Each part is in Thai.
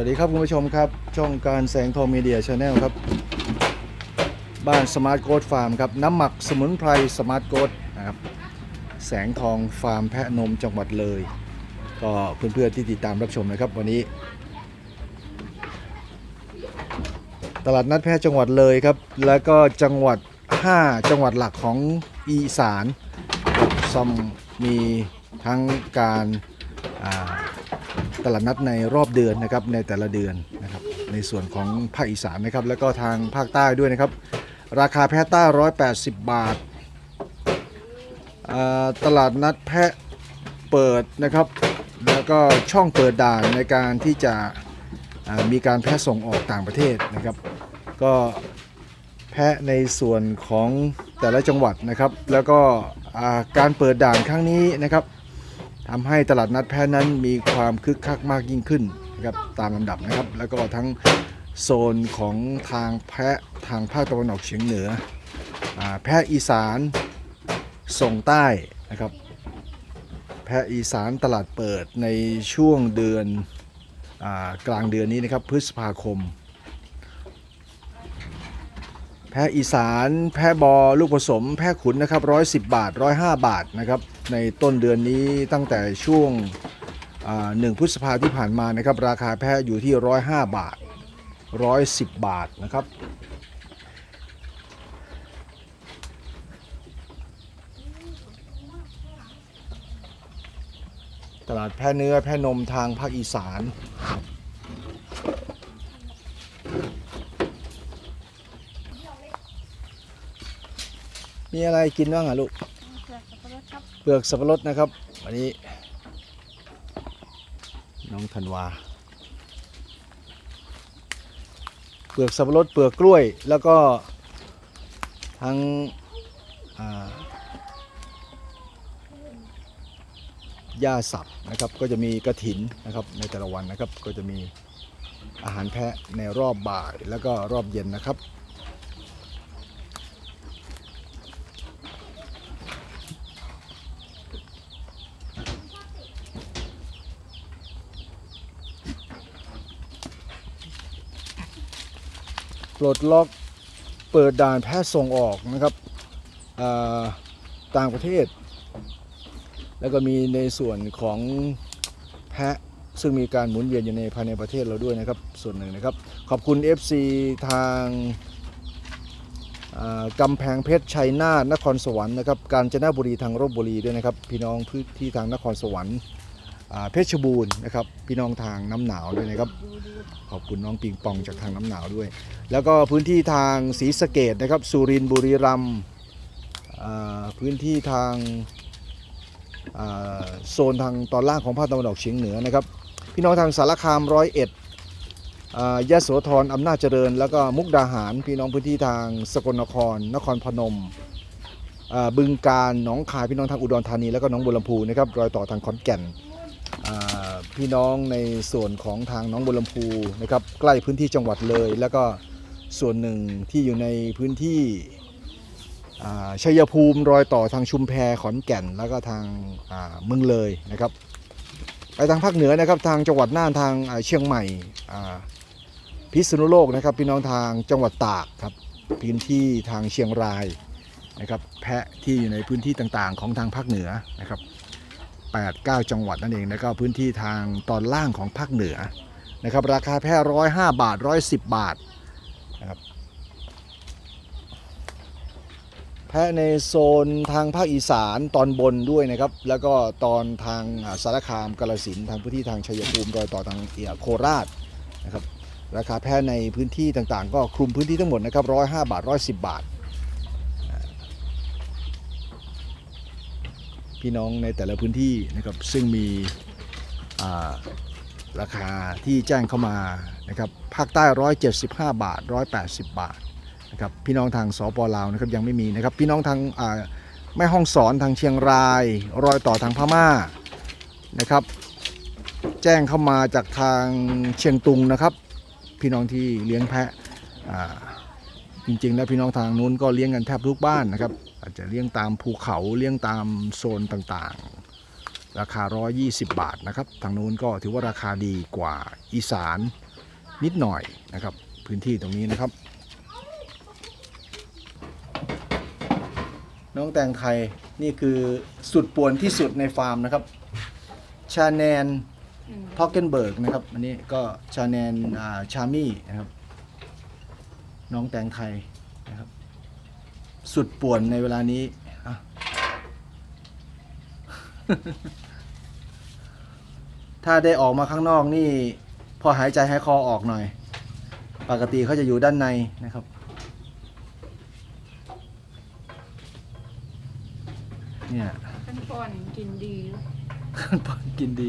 วัสดีครับคุณผู้ชมครับ ช่องการแสงทองมีเดียชาแนลครับ บ้านสมาร์ทโกดฟาร์มครับ น้ำหมักสมุนไพรสมาร์ทโกดนะครับแสงทองฟาร์มแพะนมจังหวัดเลย ก็เพื่อนๆที่ติดตามรับชมนะครับ วันนี้ ตลาดนัดแพะจังหวัดเลยครับ แล้วก็จังหวัด 5 จังหวัดหลักของอีสานซ่อมมีทั้งการอ่า ตลาดนัดในรอบเดือนนะครับในแต่ละเดือนนะครับในส่วนของภาคอีสานนะครับแล้วก็ทางภาคใต้ด้วยนะครับ ราคาแพะใต้180 บาทอ่าตลาดนัดแพะเปิดนะครับ แล้วก็ช่องเปิดด่านในการที่จะมีการแพะส่งออกต่างประเทศนะครับ ก็แพะในส่วนของแต่ละจังหวัดนะครับ แล้วก็การเปิดด่านครั้งนี้นะครับ ทำให้ตลาดนัดแพะนั้นมีความคึกคักมากยิ่งขึ้นนะครับตามลำดับนะครับ แล้วก็ทั้งโซนของทางแพะทางภาคตะวันออกเฉียงเหนืออแพะอีสานส่งใต้นะครับ แพะอีสานตลาดเปิดในช่วงเดือนอกลางเดือนนี้นะครับพฤษภาคม แพะอีสาน แพะบอลูกผสม แพะขุนนะครับ110บาท105บาทนะครับในต้นเดือนนี้ตั้งแต่ช่วงหนึ่งพฤษภาที่ผ่านมานะครับราคาแพะอยู่ที่105บาท110บาทนะครับตลาดแพะเนื้อแพะนมทางภาคอีสาน มีอะไรกินบ้างอะลูกเผือกสับปะรดครับเปลือกสับปะรดนะครับวันนี้ น้องธันวา เปลือกสับปะรดเปลือกกล้วย แล้วก็ทั้งอ่าหญ้าสับนะครับ ก็จะมีกระถินนะครับในแต่ละวันนะครับก็จะมีอาหารแพะในรอบบ่ายแล้วก็รอบเย็นนะครับ ลดล็อกเปิดด่านแพทย์ส่งออกนะครับต่างประเทศ แล้วก็มีในส่วนของแพะซึ่งมีการหมุนเวียนอยู่ในภายในประเทศเราด้วยนะครับ ส่วนหนึ่งนะครับ ขอบคุณ FC ทางกำแพงเพชรชัยนาทนครสวรรค์นะครับกาญจนบุรีทางลบบุรีด้วยนะครับ พี่น้องพื้นที่ทางนครสวรรค์ เพชรบูรณ์นะครับพี่น้องทางน้ำหนาวด้วยนะครับขอบคุณน้องปิงปองจากทางน้ำหนาวด้วย แล้วก็พื้นที่ทางศรีสะเกดนะครับสุรินทร์บุรีรัมย์พื้นที่ทางโซนทางตอนล่างของภาคตะวันออกเฉียงเหนือนะครับ พี่น้องทางสารคามร้อยเอ็ดยะโสธรอำนาจเจริญ แล้วก็มุกดาหาร พี่น้องพื้นที่ทางสกลนคร นครพนมบึงการหนองคายพี่น้องทางอุดรธานีแล้วก็หนองบัวลำพูนะครับรอยต่อทางขอนแก่น พี่น้องในส่วนของทางน้องบัวลำพูนะครับใกล้พื้นที่จังหวัดเลย แล้วก็ส่วนหนึ่งที่อยู่ในพื้นที่ชัยภูมิรอยต่อทางชุมแพขอนแก่น แล้วก็ทางาเมืองเลยนะครับ ไปทางภาคเหนือนะครับทางจังหวัดน่านทางาเชียงใหม่พิษณุโลกนะครับ พี่น้องทางจังหวัดตากครับพื้นที่ทางเชียงรายนะครับแพะที่อยู่ในพื้นที่ต่างๆ ของทางภาคเหนือนะครับ 8 9 จังหวัดนั่นเองแล้วก็พื้นที่ทางตอนล่างของภาคเหนือนะครับราคาแพะร้อยห้าบาทร้อยสิบบาทนะครับแพะในโซนทางภาคอีสานตอนบนด้วยนะครับ แล้วก็ตอนทางสารคามกาลสินทางพื้นที่ทางชัยภูมิรอยต่อทางเอียโคราชนะครับราคาแพะในพื้นที่ต่างๆ ก็คลุมพื้นที่ทั้งหมดนะครับร้อยห้าบาทร้อยสิบบาท พี่น้องในแต่ละพื้นที่นะครับซึ่งมีราคาที่แจ้งเข้ามานะครับภาคใต้ 175 บาท 180 บาทนะครับพี่น้องทางสปลาวนะครับยังไม่มีนะครับพี่น้องทางแม่ห้องสอนทางเชียงราย รอยต่อทางพม่านะครับ แจ้งเข้ามาจากทางเชียงตุงนะครับ พี่น้องที่เลี้ยงแพะ จริงๆแล้วพี่น้องทางนู้นก็เลี้ยงกันแทบทุกบ้านนะครับ อาจจะเลี้ยงตามภูเขาเลี้ยงตามโซนต่างๆ ราคา 120 บาทนะครับ ทางนู้นก็ถือว่าราคาดีกว่าอีสานนิดหน่อยนะครับ พื้นที่ตรงนี้นะครับ น้องแตงไทยนี่คือสุดป่วนที่สุดในฟาร์มนะครับชาแนนพอกเกนเบิร์กนะครับ อันนี้ก็ชาแนนชามี่นะครับ น้องแตงไทยนะครับ สุดป่วนในเวลานี้อะถ้าได้ออกมาข้างนอกนี่ พอหายใจหายคอออกหน่อย ปกติเขาจะอยู่ด้านในนะครับ เนี่ยขั้นก่อนกินดีปอนกินดี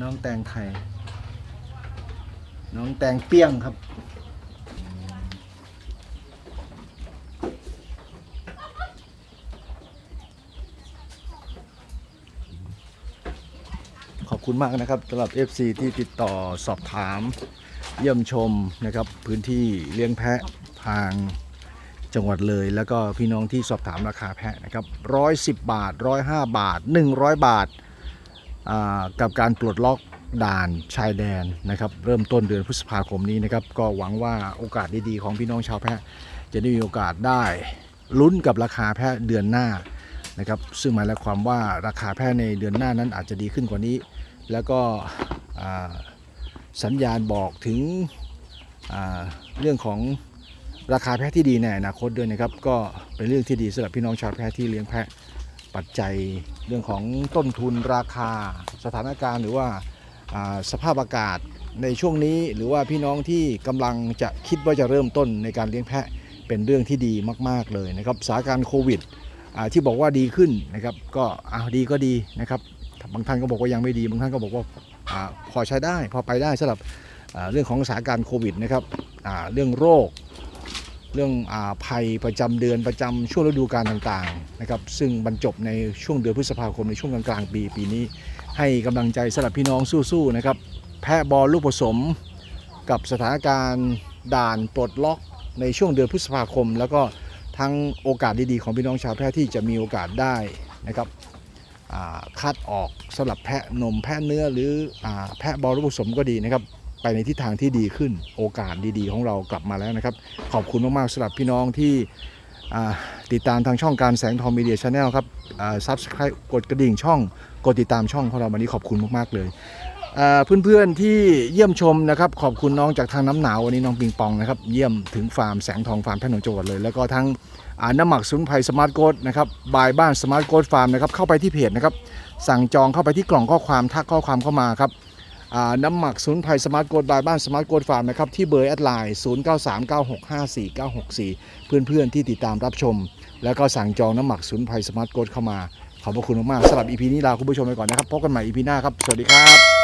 น้องแตงไทย น้องแตงเปี้ยงครับ ขอบคุณมากนะครับสำหรับ FC ที่ติดต่อสอบถาม เยี่ยมชมนะครับ พื้นที่เลี้ยงแพะทางจังหวัดเลย แล้วก็พี่น้องที่สอบถามราคาแพะนะครับร้อยสิบบาทร้อยห้าบาท 100 บาทอ่ากับการปลดล็อก ด่านชายแดนนะครับ เริ่มต้นเดือนพฤษภาคมนี้นะครับ ก็หวังว่าโอกาสดีๆของพี่น้องชาวแพะจะได้มีโอกาสได้ลุ้นกับราคาแพะเดือนหน้านะครับ ซึ่งหมายความว่าราคาแพะในเดือนหน้านั้นอาจจะดีขึ้นกว่านี้ แล้วก็สัญญาณบอกถึงเรื่องของราคาแพะที่ดีในอนาคตด้วยนะครับ ก็เป็นเรื่องที่ดีสำหรับพี่น้องชาวแพะที่เลี้ยงแพะปัจจัยเรื่องของต้นทุนราคาสถานการณ์หรือว่า สภาพอากาศในช่วงนี้หรือว่าพี่น้องที่กำลังจะคิดว่าจะเริ่มต้นในการเลี้ยงแพะเป็นเรื่องที่ดีมาก ๆ เลยนะครับสถานการณ์โควิดที่บอกว่าดีขึ้นนะครับก็ดีก็ดีนะครับบางท่านก็บอกว่ายังไม่ดี บางท่านก็บอกว่าอพอใช้ได้พอไปได้สำหรับเรื่องของสถานการณ์โควิดนะครับเรื่องโรค เรื่องอภัยประจำเดือนประจำช่วงฤดูกาลต่างๆนะครับซึ่งบรรจบในช่วงเดือนพฤษภาคมในช่วงกลางๆปีปีนี้ ให้กำลังใจสำหรับพี่น้องสู้ๆนะครับ แพะบอลลูกผสม กับสถานการณ์ด่านปลดล็อกในช่วงเดือนพฤษภาคม แล้วก็ทั้งโอกาสดีๆของพี่น้องชาวแพะที่จะมีโอกาสได้นะครับอ่าคัดออกสำหรับแพะนมแพะเนื้อหรืออแพะบอลลูกผสมก็ดีนะครับ ไปในทิศทางที่ดีขึ้นโอกาสดีๆ ของเรากลับมาแล้วนะครับ ขอบคุณมากๆสำหรับพี่น้องที่ ติดตามทางช่องการแสงทองมีเดียชาแนลครับซับสไครต์กดกระดิ่งช่อง กดติดตามช่องของเราวันนี้ขอบคุณมาก ๆ เลยเพื่อนๆที่เยี่ยมชมนะครับขอบคุณน้องจากทางน้ำหนาววันนี้น้องปิงปองนะครับเยี่ยมถึงฟาร์มแสงทองฟาร์มแพะหนองจังหวัดเลย แล้วก็ทั้งน้ำหมักสุนไพรสมาร์ทโกดนะครับบายบ้านสมาร์ทโกดฟาร์มนะครับเข้าไปที่เพจนะครับสั่งจองเข้าไปที่กล่องข้อความทักข้อความเข้ามาครับ น้ำหมักสมุนไพรสมาร์ทโกดบายบ้านสมาร์ทโกดฟาร์มนะครับที่เบอร์แอดไลน์ 0 9 3 9 6 5 4 9 6 4 เพื่อนๆที่ติดตามรับชม แล้วก็สั่งจองน้ำหมักสมุนไพรสมาร์ทโกดเข้ามา ขอบพระคุณมากๆสำหรับอีพีนี้ลาคุณผู้ชมไปก่อนนะครับพบกันใหม่อีพีหน้าครับ สวัสดีครับ